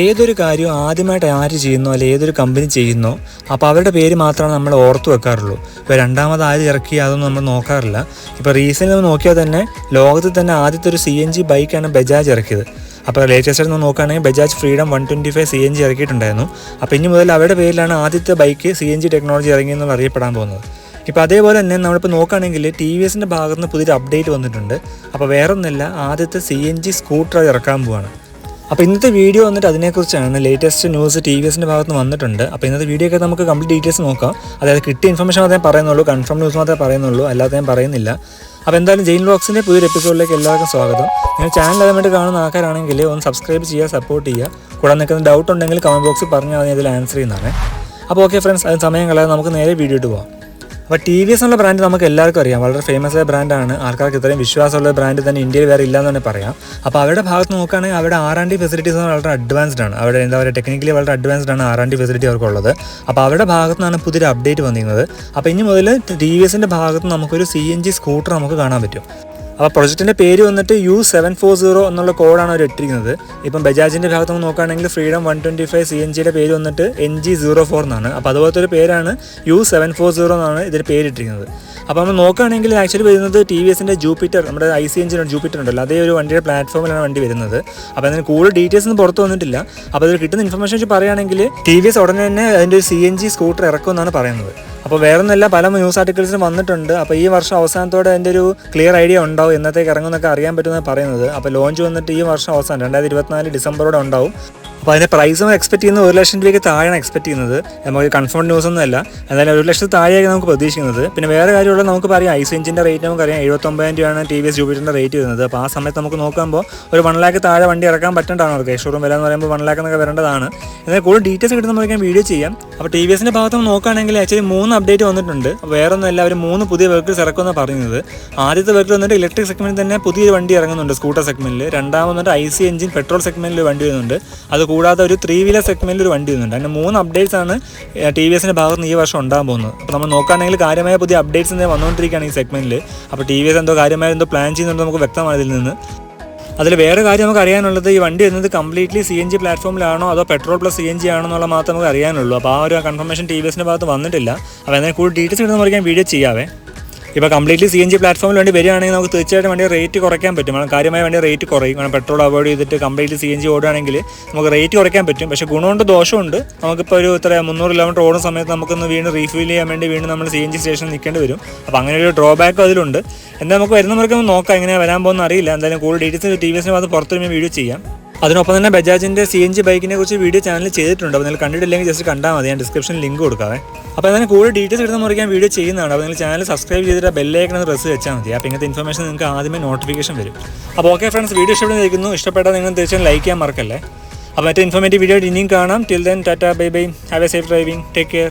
ഏതൊരു കാര്യവും ആദ്യമായിട്ട് ആര് ചെയ്യുന്നോ അല്ലെങ്കിൽ ഏതൊരു കമ്പനി ചെയ്യുന്നോ അപ്പോൾ അവരുടെ പേര് മാത്രമാണ് നമ്മൾ ഓർത്തു വെക്കാറുള്ളൂ. ഇപ്പോൾ രണ്ടാമത് ആര് ഇറക്കി അതൊന്നും നമ്മൾ നോക്കാറില്ല. ഇപ്പോൾ റീസെന്റ് നമ്മൾ നോക്കിയാൽ തന്നെ ലോകത്തിൽ തന്നെ ആദ്യത്തെ ഒരു സി എൻ ജി ബൈക്കാണ് ബജാജ് ഇറക്കിയത്. അപ്പോൾ ലേറ്റസ്റ്റ് ആയിട്ട് നോക്കുകയാണെങ്കിൽ Bajaj freedom one twenty five C N G ഇറക്കിയിട്ടുണ്ടായിരുന്നു. അപ്പോൾ ഇനി മുതൽ അവരുടെ പേരിലാണ് ആദ്യത്തെ bike C N G technology ഇറങ്ങിയെന്നുള്ള അറിയപ്പെടാൻ പോകുന്നത്. ഇപ്പോൾ അതേപോലെ തന്നെ നമ്മളിപ്പോൾ നോക്കുകയാണെങ്കിൽ ടി വി എസിന്റെ ഭാഗത്ത് നിന്ന് പുതിയൊരു അപ്ഡേറ്റ് വന്നിട്ടുണ്ട്. അപ്പോൾ വേറൊന്നല്ല ആദ്യത്തെ സി എൻ ജി സ്കൂട്ടർ ഇറക്കാൻ പോവാണ്. അപ്പോൾ ഇന്നത്തെ വീഡിയോ വന്നിട്ട് അതിനെക്കുറിച്ചാണ്. ലേറ്റസ്റ്റ് ന്യൂസ് ടി വി എസിന്റെ ഭാഗത്ത് വന്നിട്ടുണ്ട്. അപ്പോൾ ഇന്നത്തെ വീഡിയോ ഒക്കെ നമുക്ക് കംപ്ലീറ്റ് ഡീറ്റെയിൽസ് നോക്കാം. അതായത് കിട്ടിയ ഇൻഫർമേഷൻ മാത്രമേ പറയുന്നുള്ളൂ കൺഫേം ന്യൂസ് മാത്രമേ പറയുന്നുള്ളൂ അല്ലാതെ ഞാൻ പറയുന്നില്ല. അപ്പോൾ എന്തായാലും ജെയിൻ ബോക്സിന്റെ പുതിയൊരു എപ്പിസോഡിലേക്ക് എല്ലാവർക്കും സ്വാഗതം. നിങ്ങൾ ചാനൽ അതുമായിട്ട് കാണുന്ന ആൾക്കാരാണെങ്കിൽ ഒന്ന് സബ്സ്ക്രൈബ് ചെയ്യുക സപ്പോർട്ട് ചെയ്യുക. കൂടാതെ നിൽക്കുന്ന ഡൗട്ട് ഉണ്ടെങ്കിൽ കമന്റ് ബോക്സിൽ പറഞ്ഞാൽ ഞാൻ ഇതിൽ ആൻസർ ചെയ്യുന്നതാണ്. അപ്പോൾ ഓക്കെ ഫ്രണ്ട്സ് അതിന് സമയം കളയാതെ നമുക്ക് നേരെ വീഡിയോ ഇട്ട് പോകാം അപ്പോൾ ടി വി എസ് എന്നുള്ള ബ്രാൻഡ് നമുക്ക് എല്ലാവർക്കും അറിയാം. വളരെ ഫേമസ് ആയ ബ്രാൻഡാണ് ആൾക്കാർക്ക് ഇത്രയും വിശ്വാസമുള്ള ബ്രാൻഡ് തന്നെ ഇന്ത്യയിൽ വേറെ ഇല്ല എന്ന് തന്നെ പറയാം. അപ്പോൾ അവരുടെ ഭാഗത്ത് നോക്കുകയാണെങ്കിൽ അവരുടെ ആർ ആൻഡ് ഡി ഫെസിലിറ്റീസ് വളരെ അഡ്വാൻസ്ഡ് ആണ്. അവിടെ എന്താ പറയുക ടെക്നിക്കലി വളരെ അഡ്വാൻസ്ഡ് ആണ് ആർ ആൻഡ് ഡി ഫെസിലിറ്റി അവർക്കുള്ളത്. അപ്പോൾ അവരുടെ ഭാഗത്തു നിന്നാണ് പുതിയൊരു അപ്ഡേറ്റ് വന്നിരുന്നത്. അപ്പോൾ ഇനി മുതൽ ടി വി എസിന്റെ ഭാഗത്ത് നമുക്കൊരു സി എൻ ജി സ്കൂട്ടർ നമുക്ക് കാണാൻ പറ്റും. അപ്പോൾ പ്രൊജക്റ്റിന്റെ പേര് വന്നിട്ട് യു സെവൻ ഫോർ സീറോ എന്നുള്ള കോഡാണ് അവർ ഇട്ടിരിക്കുന്നത്. ഇപ്പം ബജാജിന്റെ ഭാഗത്ത് നിന്ന് നോക്കുകയാണെങ്കിൽ freedom one twenty five C N ജിയുടെ പേര് വന്നിട്ട് എൻ ജി സീറോ ഫോർ എന്നാണ്. അപ്പോൾ അതുപോലത്തെ ഒരു പേരാണ് യു സെവൻ ഫോർ സീറോ എന്നാണ് ഇതിൽ പേരിട്ടിരിക്കുന്നത് അപ്പോൾ നമ്മൾ നോക്കുകയാണെങ്കിൽ ആക്ച്വലി വരുന്നത് ടി വി എസിന്റെ ജൂപ്പിറ്റർ നമ്മുടെ ഐ സി എഞ്ചിൻ ജൂപ്പിറ്റർ ഉണ്ടല്ലോ. അതേ ഒരു വണ്ടിയുടെ പ്ലാറ്റ്ഫോമിലാണ് വണ്ടി വരുന്നത്. അപ്പോൾ അതിന് കൂടുതൽ ഡീറ്റെയിൽസ് ഒന്നും പുറത്ത് വന്നിട്ടില്ല. അപ്പോൾ അതിൽ കിട്ടുന്ന ഇൻഫർമേഷൻ വെച്ച് പറയുകയാണെങ്കിൽ ടി വി എസ് ഉടനെ തന്നെ അതിന്റെ ഒരു സി എൻ ജി സ്കൂട്ടർ ഇറക്കുമെന്നാണ് പറയുന്നത്. അപ്പോൾ വേറൊന്നല്ല പല ന്യൂസ് ആർട്ടിക്കിൾസിലും വന്നിട്ടുണ്ട്. അപ്പോൾ ഈ വർഷം അവസാനത്തോടെ അതിന്റെ ഒരു ക്ലിയർ ഐഡിയ ഉണ്ടാവും എന്നത്തേക്ക് ഇറങ്ങുമെന്നൊക്കെ അറിയാൻ പറ്റുമെന്ന് പറയുന്നത്. അപ്പോൾ ലോഞ്ച് വന്നിട്ട് ഈ വർഷം അവസാനം രണ്ടായിരത്തി ഇരുപത്തിനാല് ഡിസംബറോടെ ഉണ്ടാവും. അപ്പോൾ അതിന്റെ പ്രൈസ് നമ്മൾ എക്സ്പെക്ട് ചെയ്യുന്നത് ഒരു ലക്ഷം രൂപയ്ക്ക് താഴെയാണ് എക്സ്പെക്ട് ചെയ്യുന്നത്. നമുക്ക് കൺഫേം ന്യൂസ് ഒന്നുമല്ല എന്തായാലും ഒരു ലക്ഷത്തിൽ താഴെയാണ് നമുക്ക് പ്രതീക്ഷിക്കുന്നത്. പിന്നെ വേറെ കാര്യമുള്ള നമുക്ക് പറയാം. ഐസ് എഞ്ചിന്റെ റേറ്റ് നമുക്ക് അറിയാം എഴുപത്തൊമ്പതിനായിരം രൂപയാണ് ടി വി എസ് ജൂബിറ്ററിന്റെ റേറ്റ് വരുന്നത്. അപ്പോൾ ആ സമയത്ത് നമുക്ക് നോക്കുമ്പോൾ ഒരു വൺ ലാക്ക് താഴെ വണ്ടി ഇറക്കാൻ പറ്റേണ്ടതാണ് അവർക്ക് ഷോറൂം വില എന്ന് പറയുമ്പോൾ വൺ ലാക്ക് എന്നൊക്കെ വരേണ്ടതാണ്. എന്നാൽ കൂടുതൽ ഡീറ്റെയിൽസ് കിട്ടുന്ന നമുക്ക് വീഡിയോ ചെയ്യാം. അപ്പോൾ ടി വി എസിന്റെ ഭാഗത്ത് നോക്കുകയാണെങ്കിൽ ആക്ച്വലി മൂന്ന് അപ്ഡേറ്റ് വന്നിട്ടുണ്ട്. വേറെ ഒന്നുമല്ല അവർ മൂന്ന് പുതിയ വെഹിക്കിൾസ് ഇറക്കുമെന്ന് പറയുന്നത്. ആദ്യത്തെ വെഹിക്കിൾ വന്നിട്ട് ഇലക്ട്രിക് സെഗ്മെന്റിൽ തന്നെ പുതിയൊരു വണ്ടി ഇറങ്ങുന്നുണ്ട്. സ്കൂട്ടർ സെഗ്മെന്റിൽ രണ്ടാമത് വന്നിട്ട് ഐ സി എഞ്ചിൻ പെട്രോൾ സെഗ്മെന്റിൽ വണ്ടി വരുന്നുണ്ട്. അത് കൂടാതെ ഒരു ത്രീ വീലർ സെഗ്മെന്റിൽ ഒരു വണ്ടി വരുന്നുണ്ട് അങ്ങനെ മൂന്ന് അപ്ഡേറ്റ്സ് ആണ് ടി വി എസിന്റെ ഭാഗത്ത് ഈ വർഷം ഉണ്ടാകാൻ പോകുന്നത്. അപ്പോൾ നമ്മൾ നോക്കുകയാണെങ്കിൽ കാര്യമായ പുതിയ അപ്ഡേറ്റ്സ് തന്നെ വന്നുകൊണ്ടിരിക്കുകയാണ് ഈ സെഗ്മെന്റിൽ അപ്പോൾ ടി വി എസ് എന്തോ കാര്യമായ എന്തോ പ്ലാൻ ചെയ്യുന്നുണ്ട് നമുക്ക് വ്യക്തമാണ് ഇതിൽ നിന്ന്. അതിൽ വേറെ കാര്യം നമുക്ക് അറിയാനുള്ളത് ഈ വണ്ടി വരുന്നത് കംപ്ലീറ്റ്ലി സി എൻ ജി പ്ലാറ്റ്ഫോമിലാണോ അതോ petrol plus C N G ആണോ എന്നുള്ള മാത്രം നമുക്ക് അറിയാനുള്ളൂ. അപ്പോൾ ആ ഒരു കൺഫർമേഷൻ ടി വി എസിന്റെ ഭാഗത്ത് വന്നിട്ടില്ല. അപ്പോൾ അതിനെ കൂടുതൽ ഡീറ്റെയിൽസ് കിട്ടുന്ന ഞാൻ വീഡിയോ ചെയ്യാവേ. ഇപ്പോൾ കംപ്ലീറ്റ്ലി സി എൻ ജി പ്ലാറ്റ്ഫോമിൽ വേണ്ടി വരികയാണെങ്കിൽ നമുക്ക് തീർച്ചയായിട്ടും വേണ്ടി റേറ്റ് കുറയ്ക്കാൻ പറ്റും. കാരണം കാര്യമായ വേണ്ടി റേറ്റ് കുറയും. കാരണം പെട്രോൾ അവോയ്ഡ് ചെയ്തിട്ട് കംപ്ലീറ്റ്ലി സി എൻ ജി ഓടുകയാണെങ്കിൽ നമുക്ക് റേറ്റ് കുറയ്ക്കാൻ പറ്റും. പക്ഷേ ഗുണമുണ്ട് ദോഷമുണ്ട്. നമുക്കിപ്പോൾ ഒരു ഇത്ര മുന്നൂറ് കിലോമീറ്റർ ഓടുന്ന സമയത്ത് നമുക്കൊന്ന് വീണ്ടും റീഫിൽ ചെയ്യാൻ വേണ്ടി വീണ്ടും നമ്മൾ സി എൻ ജി സ്റ്റേഷനിൽ നിൽക്കേണ്ടി വരും. അപ്പോൾ അങ്ങനെ ഒരു ഡ്രോബാക്കും അതിലുണ്ട്. എന്താ നമുക്ക് വരുന്നവർക്ക് ഒന്ന് നോക്കാം. എങ്ങനെയാണ് വരാൻ പോകുന്ന അറിയില്ല. എന്തായാലും കൂടുതൽ ഡീറ്റെയിൽസ് ടി വി എസിന് അത് പുറത്ത് വീഡിയോ ചെയ്യാം. അതിനൊപ്പം തന്നെ ബജാജിന്റെ സി എൻ ജി ബൈക്കിനെ കുറിച്ച് വീഡിയോ ചാനൽ ചെയ്തിട്ടുണ്ട്. അപ്പോൾ നിങ്ങൾ കണ്ടിട്ടില്ലെങ്കിൽ ജസ്റ്റ് കണ്ടാൽ മതി. ഞാൻ ഡിസ്ക്രിപ്ഷൻ ലിങ്ക് കൊടുക്കാം അപ്പോൾ അതിന് കൂടുതൽ ഡീറ്റെയിൽസ് എടുത്ത് മുറിക്കാൻ വീഡിയോ ചെയ്യുന്നതാണ്. അപ്പോൾ നിങ്ങൾ ചാനൽ സബ്സ്ക്രൈബ് ചെയ്തിട്ട് ബെല്ലേക്കണം പ്രസ് വെച്ചാൽ മതി. അപ്പോൾ ഇങ്ങനത്തെ ഇൻഫർമേഷൻ നിങ്ങൾക്ക് ആദ്യമേ നോട്ടിഫിക്കേഷൻ വരും. അപ്പോൾ ഓക്കെ ഫ്രണ്ട്സ് വീഡിയോ ഇഷ്ടപ്പെടുന്നിരിക്കുന്നു ഇഷ്ടപ്പെട്ടാൽ നിങ്ങൾ തീർച്ചയായും ലൈക്ക് ചെയ്യാൻ മറക്കല്ലേ. അപ്പോൾ മറ്റേ ഇൻഫോർമേറ്റീവ് വീഡിയോ ഇനിയും കാണാം. Till then tata bye bye have a safe driving take care